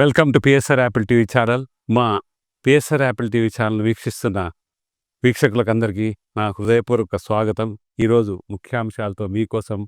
Welcome to PSR Apple TV channel. మా PSR Apple TV channel వీక్షిస్తున్న వీక్షకులకందరికీ నా హృదయపూర్వక స్వాగతం. ఈరోజు ముఖ్యాంశాలతో మీకోసం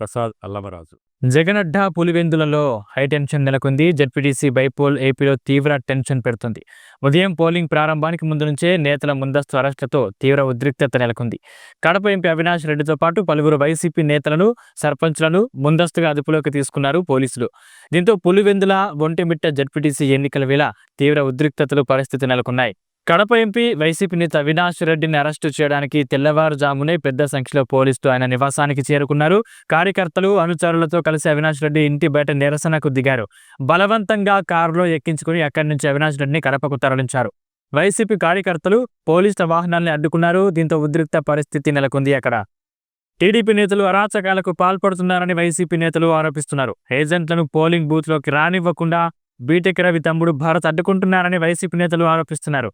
ప్రసాద్ అల్లమరాజు. జగనడ్డ పులివెందులలో హై టెన్షన్ నెలకొంది. జడ్పీటీసీ బైపోల్ ఏపీలో తీవ్ర టెన్షన్ పెడుతుంది. ఉదయం పోలింగ్ ప్రారంభానికి ముందు నుంచే నేతల ముందస్తు అరెస్టులతో తీవ్ర ఉద్రిక్తత నెలకొంది. కడప ఎంపీ అవినాష్ రెడ్డితో పాటు పలువురు వైసీపీ నేతలను సర్పంచ్లను ముందస్తుగా అదుపులోకి తీసుకున్నారు పోలీసులు. దీంతో పులివెందుల ఒంటిమిట్ట జడ్పీటీసీ ఎన్నికల వేళ తీవ్ర ఉద్రిక్తతలు పరిస్థితి నెలకొన్నాయి. కడప ఎంపీ వైసీపీ నేత అవినాష్ రెడ్డిని అరెస్టు చేయడానికి తెల్లవారుజామునే పెద్ద సంఖ్యలో పోలీసులు ఆయన నివాసానికి చేరుకున్నారు. కార్యకర్తలు అనుచరులతో కలిసి అవినాష్ రెడ్డి ఇంటి బయట నిరసనకు దిగారు. బలవంతంగా కారులో ఎక్కించుకుని అక్కడి నుంచి అవినాష్ రెడ్డిని కడపకు తరలించారు. వైసీపీ కార్యకర్తలు పోలీసుల వాహనాల్ని అడ్డుకున్నారు. దీంతో ఉద్రిక్త పరిస్థితి నెలకొంది అక్కడ. టీడీపీ నేతలు అరాచకాలకు పాల్పడుతున్నారని వైసీపీ నేతలు ఆరోపిస్తున్నారు. ఏజెంట్లను పోలింగ్ బూత్లోకి రానివ్వకుండా బీటెక్ రవి తమ్ముడు భారత్ అడ్డుకుంటున్నారని వైసీపీ నేతలు ఆరోపిస్తున్నారు.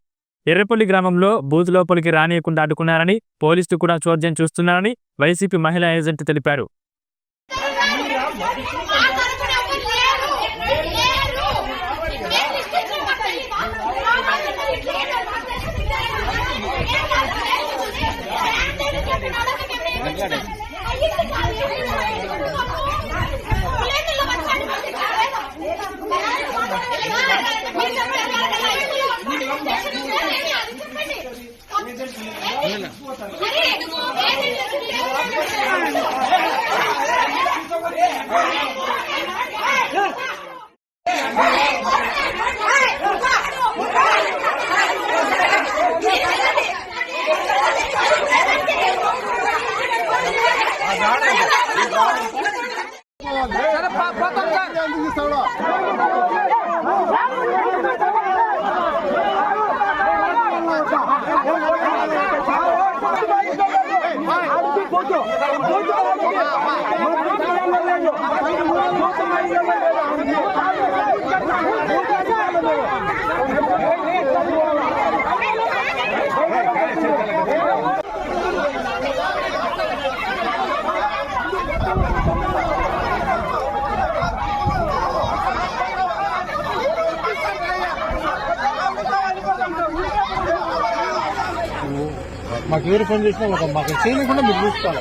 ఎర్రపల్లి గ్రామంలో బూత్ లోపలికి రానియకుండా అడ్డుకున్నారని పోలీసులు కూడా చోద్యం చూస్తున్నారని వైసీపీ మహిళా ఏజెంట్ తెలిపారు. Bota a cara! Bota a cara! మాకు ఎవరు ఫోన్ చేసినా ఒక మాకు కూడా మీరు చూసుకోవాలి.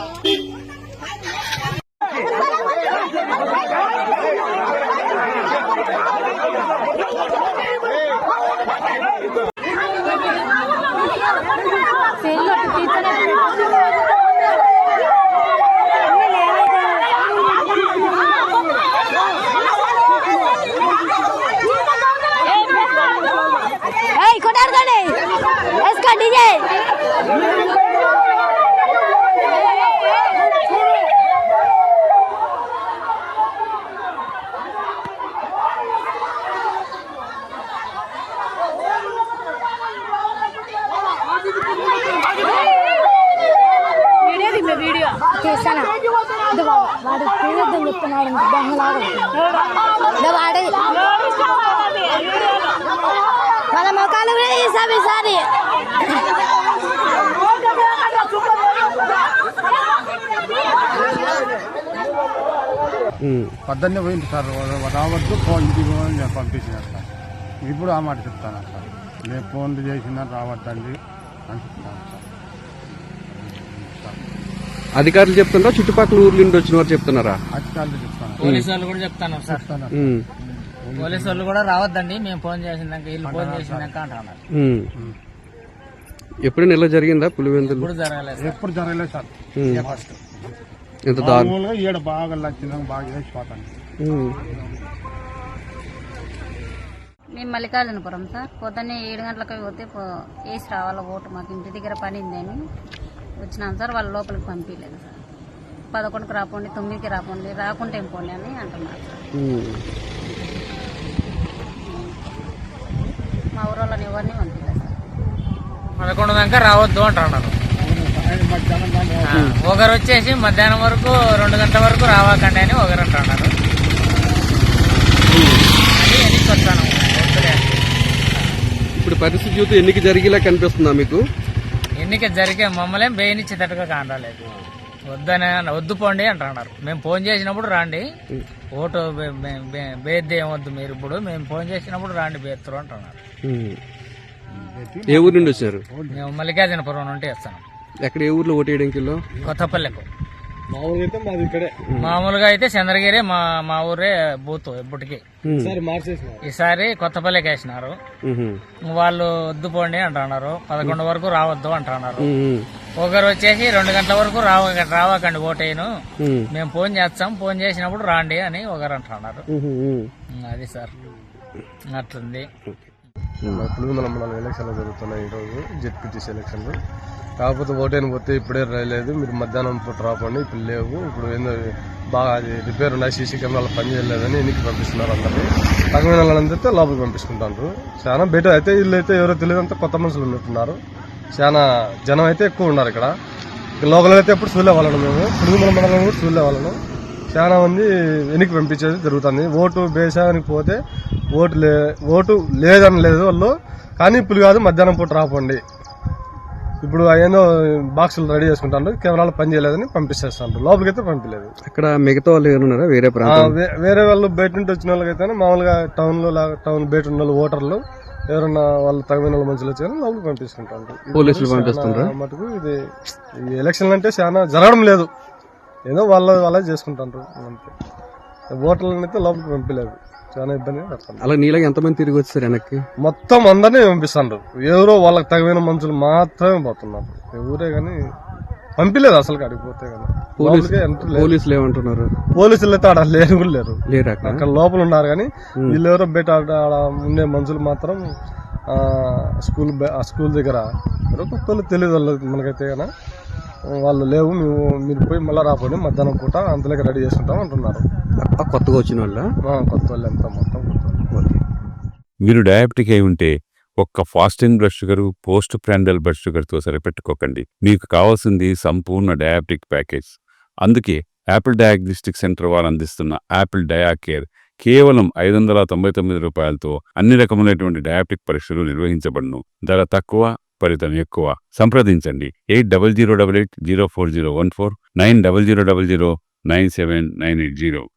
ఇది వా- వాడు తీయొద్దని చెప్తున్నాడు దొంగలాగా. ఇది వాడే. మన మొక్కలు కూడా తీసాం ఈసారి. పొద్దున్నే పోయింది సార్ రావద్దు ఫోన్ ఇంటికి పంపించినారు సార్. ఇప్పుడు ఆ మాట చెప్తాను సార్. నేను ఫోన్ చేసిన రావద్దండి అని చెప్తాను సార్. అధికారులు చెప్తున్నారా చుట్టుపక్కల ఊర్ల నుండి వచ్చిన వారు చెప్తున్నారా? అధికారులు చెప్తాను పోలీసు వాళ్ళు కూడా చెప్తాను సార్. చెప్తాను ఉమ్, పోలీసు వాళ్ళు కూడా రావద్దండి మేము ఫోన్ చేసినాక వీళ్ళు ఫోన్ చేసినాక అంటున్నారు. ఉమ్. ఎప్పుడైనా ఇలా జరిగిందా పులివెందులు? ఇప్పుడు జరగలేదు సార్. ఎప్పుడు జరగలేదు సార్. ఉమ్. ఫస్ట్. ఎంత దారుణం మామూలుగా ఈడ బాగా బాగా వేసిపోతాను ఉమ్. మేము మల్లికార్జునపురం సార్. పొద్దున్నే ఏడు గంటలకు పోతే పో- వేసి రావాలి ఓటు మాకు. ఇంటి దగ్గర పని ఉందని. వచ్చినాను సార్ వాళ్ళ లోపలికి పంపించలేదు సార్. పదకొండుకి రాపోండి తొమ్మిదికి రాపోండి రాకుండా ఏం పోండి అని అంటున్నారు మా ఊరు వాళ్ళని ఎవరిని పంపించలేదు సార్. పదకొండు దాకా రావద్దు అంటున్నారు. ఒకరు వచ్చేసి మధ్యాహ్నం వరకు రెండు గంటల వరకు రావాకండి అని ఒకరు అంటున్నారు. ఇప్పుడు పరిస్థితి చూస్తే ఎన్నిక జరిగేలా కనిపిస్తుందా మీకు? ఎన్నిక జరిగే మమ్మల్ని బేయనిచ్చేటట్టుగా కానరాలేదు. వద్దనే వద్దు పోండి అంటున్నారు. మేము ఫోన్ చేసినప్పుడు రాండి. ఓటు బేద్ది ఏం వద్దు మీరు ఇప్పుడు. మేము ఫోన్ చేసినప్పుడు రాండి బేత్తరు అంటున్నారు. ఏ ఊరు నుండి వచ్చినారు మేము మల్లికార్జునపురం నుండి వస్తాం ఎక్కడ ఏ ఊర్లో ఓటు వేయడానికి? కొత్తపల్లెకు. మామూలుగా అయితే చంద్రగిరి మా మా ఊరే బూత్ ఎప్పటికి ఉమ్. ఈసారి కొత్తపల్లికి వేసినారు. వాళ్ళు వద్దు పోండి అంటున్నారు. పదకొండు వరకు రావద్దు అంటున్నారు. ఒకరు వచ్చేసి రెండు గంటల వరకు రావ రావకండి ఓటేను మేము ఫోన్ చేస్తాం. ఫోన్ చేసినప్పుడు రాండి అని ఒకరు అంటున్నారు. అది సార్. అట్లుంది. పులివెందుల మండలం ఎలక్షన్లు జరుగుతున్నాయి ఈరోజు జెడ్పీటీసీ ఎలక్షన్లు. కాకపోతే ఓటైన పోతే ఇప్పుడే రాలేదు మీరు మధ్యాహ్నం పూట రాపండి ఇప్పుడు లేవు. ఇప్పుడు ఏందో బాగా అది రిపేర్ ఉన్నాయి సీసీ కెమెరాలు పని చేయలేదని ఎన్నికి పంపిస్తున్నారు అందరినీ తగిన వాళ్ళందరితో లోపలికి పంపిస్తుంటారు చాలా బెటర్ అయితే వీళ్ళు అయితే ఎవరో తెలియదంతా కొత్త మనుషులు ఉన్నట్టున్నారు. చాలా జనం అయితే ఎక్కువ ఉన్నారు ఇక్కడ. లోకల్ అయితే ఎప్పుడు చూడలే వాళ్ళను మేము పులివెందుల మండలం కూడా చూడలే వాళ్ళను చాలా మంది వెనక్కి పంపించేది జరుగుతుంది. ఓటు బేసానికి పోతే ఓటు లే ఓటు లేదని లేదు వాళ్ళు. కానీ ఇప్పుడు కాదు మధ్యాహ్నం పూట రాపండి. ఇప్పుడు ఏందో బాక్సులు రెడీ చేసుకుంటాను కెమెరాలు పని చేయలేదని పంపించేస్తాను లోపలికైతే పంపించలేదు అక్కడ మిగతా వాళ్ళు ఎవరున్నారా వేరే వేరే వాళ్ళు బయట నుండి వచ్చిన వాళ్ళకైతే మామూలుగా టౌన్లో లా- టౌన్ బయట ఉన్న వాళ్ళు ఓటర్లు ఎవరన్నా వాళ్ళు తగిన వాళ్ళు మనుషులు వచ్చారని లోపలికి పంపిస్తుంటారు. పోలీసులు చాలా పంపిస్తుండ్రా? మటుకు ఇది ఎలక్షన్లు అంటే చాలా జరగడం లేదు. ఏదో వాళ్ళ వాళ్ళే చేసుకుంటారు అంతే. ఓటర్లను అయితే లోపలికి పంపించలేదు చాలా ఇబ్బంది పడుతుంది అలా నీలాగా ఎంతమంది తిరిగి వచ్చారు వెనక్కి? మొత్తం అందరినీ పంపిస్తాండ్రు. ఎవరో వాళ్ళకి తగిన మనుషులు మాత్రమే పోతున్నారు. ఎవరే కానీ పంపించలేదు అసలు కాడికి పోతే కానీ. పోలీసు లోపలికే ఎంటర్ లేదు. పోలీసులు ఏమంటున్నారు? పోలీసులు అయితే ఆడ లేరు కూడా లేరు. లేరు అక్కడ లోపల ఉన్నారు కానీ వీళ్ళు ఎవరో బయట ఆడ ఉండే మనుషులు మాత్రం స్కూల్ ఆ స్కూల్ దగ్గర ఎవరో కొత్త వాళ్ళు తెలియదు వాళ్ళు మనకైతే కానీ వాళ్ళు లేవు మేము మీరు పోయి మళ్ళీ రాపోండి మధ్యాహ్నం పూట అంతలోకి రెడీ చేసుకుంటాం అంటున్నారు. కొత్తగా వచ్చిన వాళ్ళ? కొత్త వాళ్ళు ఎంత మొత్తం. మీరు డయాబెటిక్ అయి ఉంటే ఒక్క fasting blood sugar post prandial blood షుగర్తో సరిపెట్టుకోకండి. మీకు కావాల్సింది సంపూర్ణ డయాబెటిక్ ప్యాకేజ్. అందుకే యాపిల్ డయాగ్నోస్టిక్ సెంటర్ వారు అందిస్తున్న యాపిల్ డయా కేర్ కేవలం ఐదు వందల తొంభై తొమ్మిది రూపాయలతో అన్ని రకములైనటువంటి డయాబెటిక్ పరీక్షలు నిర్వహించబడును. ధర తక్కువ ఫలితం ఎక్కువ. సంప్రదించండి. Eight double zero double eight zero four zero one four nine double zero double zero nine seven nine eight zero.